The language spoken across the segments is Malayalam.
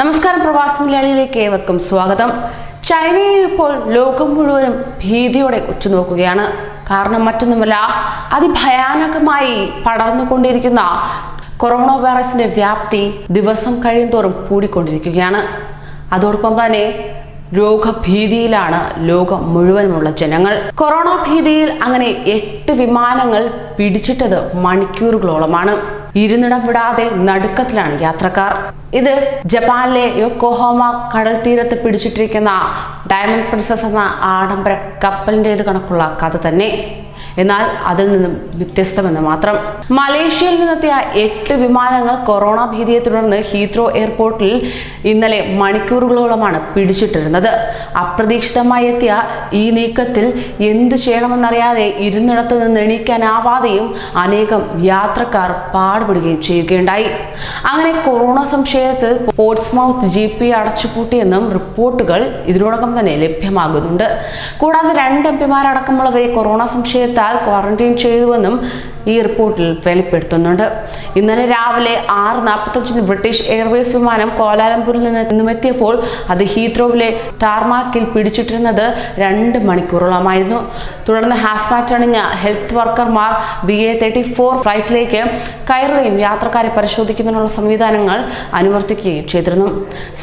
നമസ്കാരം പ്രവാസി മലയാളിയിലേക്ക് ഏവർക്കും സ്വാഗതം. ചൈനയെ ഇപ്പോൾ ലോകം മുഴുവനും ഭീതിയോടെ ഉച്ചുനോക്കുകയാണ് കാരണം മറ്റൊന്നുമല്ല അതിഭയാനകമായി പടർന്നുകൊണ്ടിരിക്കുന്ന കൊറോണ വൈറസിന്റെ വ്യാപ്തി ദിവസം കഴിയുന്തോറും കൂടിക്കൊണ്ടിരിക്കുകയാണ്. അതോടൊപ്പം തന്നെ രോഗഭീതിയിലാണ് ലോകം മുഴുവനുമുള്ള ജനങ്ങൾ. കൊറോണ ഭീതിയിൽ അങ്ങനെ എട്ട് വിമാനങ്ങൾ പിടിച്ചിട്ടത് മണിക്കൂറുകളോളമാണ്. ഇരുന്നിടം വിടാതെ നടുക്കത്തിലാണ് യാത്രക്കാർ. ഇത് ജപ്പാനിലെ യൊക്കോഹോമ കടൽ തീരത്ത് പിടിച്ചിട്ടിരിക്കുന്ന ഡയമണ്ട് പ്രിൻസസ് എന്ന ആഡംബര കപ്പലിന്റേത് കണക്കുള്ള കഥ തന്നെ. എന്നാൽ അതിൽ നിന്നും വ്യത്യസ്തമെന്ന് മാത്രം. മലേഷ്യയിൽ നിന്നെത്തിയ എട്ട് വിമാനങ്ങൾ കൊറോണ ഭീതിയെ തുടർന്ന് ഹീത്രോ എയർപോർട്ടിൽ ഇന്നലെ മണിക്കൂറുകളോളമാണ് പിടിച്ചിട്ടിരുന്നത്. അപ്രതീക്ഷിതമായി എത്തിയ ഈ നീക്കത്തിൽ എന്ത് ചെയ്യണമെന്നറിയാതെ ഇരുന്നിടത്ത് നിന്ന് എണീക്കാനാവാതെയും അനേകം യാത്രക്കാർ പാടുപെടുകയും ചെയ്യുകയുണ്ടായി. അങ്ങനെ കൊറോണ സംശയത്തിൽ പോർട്സ്മൗത്ത് ജി പി അടച്ചുപൂട്ടിയെന്നും റിപ്പോർട്ടുകൾ ഇതിനോടകം തന്നെ ലഭ്യമാകുന്നുണ്ട്. കൂടാതെ രണ്ട് എം പിമാരടക്കമുള്ളവരെ കൊറോണ സംശയത്താൽ ക്വാറന്റൈൻ ചെയ്തുവെന്നും ഈ റിപ്പോർട്ടിൽ വെളിപ്പെടുത്തുന്നുണ്ട്. ഇന്നലെ രാവിലെ ആറ് നാൽപ്പത്തഞ്ചിന് ബ്രിട്ടീഷ് എയർവേസ് വിമാനം കോലാലംപൂരിൽ നിന്ന് നിന്നുമെത്തിയപ്പോൾ അത് ഹീത്രോവിലെ ടാർമാക്കിൽ പിടിച്ചിട്ടിരുന്നത് രണ്ട് മണിക്കൂറോളമായിരുന്നു. തുടർന്ന് ഹാസ്മാറ്റ് അണിഞ്ഞ ഹെൽത്ത് വർക്കർമാർ ബി എ തേർട്ടി ഫോർ ഫ്ലൈറ്റിലേക്ക് കയറുകയും യാത്രക്കാരെ പരിശോധിക്കുന്നതിനുള്ള സംവിധാനങ്ങൾ അനുവർത്തിക്കുകയും ചെയ്തിരുന്നു.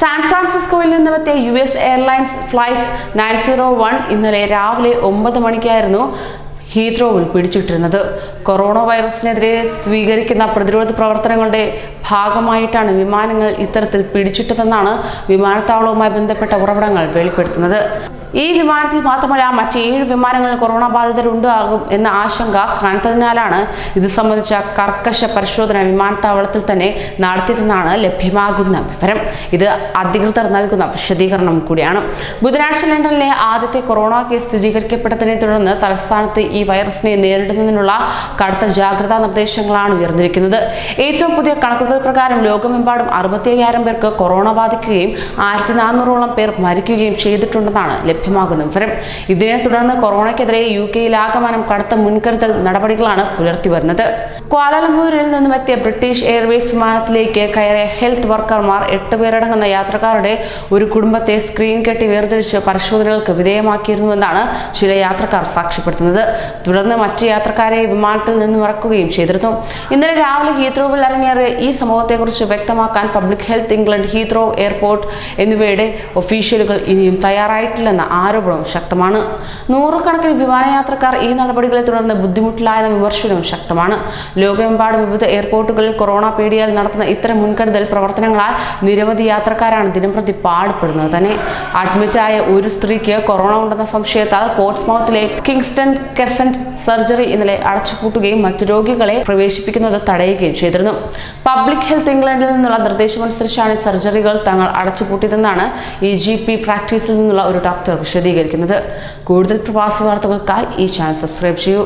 സാൻ ഫ്രാൻസിസ്കോയിൽ നിന്നുമെത്തിയ U S airlines flight nine zero one ഇന്നലെ രാവിലെ ഒമ്പത് മണിക്കായിരുന്നു ഹീത്രോവിൽ പിടിച്ചിട്ടിരുന്നത് കൊറോണ വൈറസിനെതിരെ സ്വീകരിക്കുന്ന പ്രതിരോധ പ്രവർത്തനങ്ങളുടെ ഭാഗമായിട്ടാണ് വിമാനങ്ങൾ ഇത്തരത്തിൽ പിടിച്ചിട്ടതെന്നാണ് വിമാനത്താവളവുമായി ബന്ധപ്പെട്ട ഉറവിടങ്ങൾ വെളിപ്പെടുത്തുന്നത്. ഈ വിമാനത്തിൽ മാത്രമല്ല മറ്റ് ഏഴ് വിമാനങ്ങളിൽ കൊറോണ ബാധിതരുണ്ടാകും എന്ന ആശങ്ക കനത്തതിനാലാണ് ഇത് സംബന്ധിച്ച കർക്കശ പരിശോധന വിമാനത്താവളത്തിൽ തന്നെ നടത്തിയതെന്നാണ് ലഭ്യമാകുന്ന വിവരം. ഇത് അധികൃതർ നൽകുന്ന വിശദീകരണം കൂടിയാണ്. ബുധനാഴ്ച ലണ്ടനിലെ ആദ്യത്തെ കൊറോണ കേസ് സ്ഥിരീകരിക്കപ്പെട്ടതിനെ തുടർന്ന് തലസ്ഥാനത്ത് ഈ വൈറസിനെ നേരിടുന്നതിനുള്ള കടുത്ത ജാഗ്രതാ നിർദ്ദേശങ്ങളാണ് ഉയർന്നിരിക്കുന്നത്. ഏറ്റവും പുതിയ കണക്കുകൾ പ്രകാരം ലോകമെമ്പാടും അറുപത്തി അയ്യായിരം പേർക്ക് കൊറോണ ബാധിക്കുകയും ആയിരത്തി നാനൂറോളം പേർ മരിക്കുകയും ചെയ്തിട്ടുണ്ടെന്നാണ് ലഭ്യമാകുന്ന. വിവരം ഇതിനെ തുടർന്ന് കൊറോണയ്ക്കെതിരെ യു കെയിൽ ആകമാനം കടുത്ത മുൻകരുതൽ നടപടികളാണ് പുലർത്തി വരുന്നത്. ക്വാലലംപൂരിൽ നിന്നും എത്തിയ ബ്രിട്ടീഷ് എയർവേസ് വിമാനത്തിലേക്ക് കയറിയ ഹെൽത്ത് വർക്കർമാർ എട്ട് പേരടങ്ങുന്ന യാത്രക്കാരുടെ ഒരു കുടുംബത്തെ സ്ക്രീൻ കെട്ടി വേർതിരിച്ച് പരിശോധനകൾക്ക് വിധേയമാക്കിയിരുന്നുവെന്നാണ് ചില യാത്രക്കാർ സാക്ഷ്യപ്പെടുത്തുന്നത്. തുടർന്ന് മറ്റ് യാത്രക്കാരെ വിമാനത്തിൽ നിന്നും ഇറക്കുകയും ചെയ്തിരുന്നു. ഇന്നലെ രാവിലെ ഹീത്രോവിൽ ഇറങ്ങിയ ഈ സംഭവത്തെക്കുറിച്ച് വ്യക്തമാക്കാൻ public health England Heathrow airport എന്നിവയുടെ ഒഫീഷ്യലുകൾ ഇനിയും തയ്യാറായിട്ടില്ലെന്ന ആരോപണവും ശക്തമാണ്. നൂറുകണക്കിന് വിമാനയാത്രക്കാർ ഈ നടപടികളെ തുടർന്ന് ബുദ്ധിമുട്ടിലായെന്ന വിമർശനവും ശക്തമാണ്. ലോകമെമ്പാടും വിവിധ എയർപോർട്ടുകളിൽ കൊറോണ പേടിയാൽ നടത്തുന്ന ഇത്തരം മുൻകരുതൽ പ്രവർത്തനങ്ങളാൽ നിരവധി യാത്രക്കാരാണ് ദിനംപ്രതി പാടുപെടുന്നത് തന്നെ. അഡ്മിറ്റായ ഒരു സ്ത്രീക്ക് കൊറോണ ഉണ്ടെന്ന സംശയത്താൽ പോർട്സ്മൗത്തിലെ കിങ്സ്റ്റൺ കെർസന്റ് സർജറി ഇന്നലെ അടച്ചുപൂട്ടുകയും മറ്റു രോഗികളെ പ്രവേശിപ്പിക്കുന്നത് തടയുകയും ചെയ്തിരുന്നു. പബ്ലിക് ഹെൽത്ത് ഇംഗ്ലണ്ടിൽ നിന്നുള്ള നിർദ്ദേശമനുസരിച്ചാണ് സർജറികൾ തങ്ങൾ അടച്ചുപൂട്ടിയതെന്നാണ് ഇ ജി പി പ്രാക്ടീസിൽ നിന്നുള്ള ഒരു ഡോക്ടർ വിശദീകരിക്കുന്നത്. കൂടുതൽ പ്രവാസി വാർത്തകൾക്കായി ഈ ചാനൽ സബ്സ്ക്രൈബ് ചെയ്യൂ.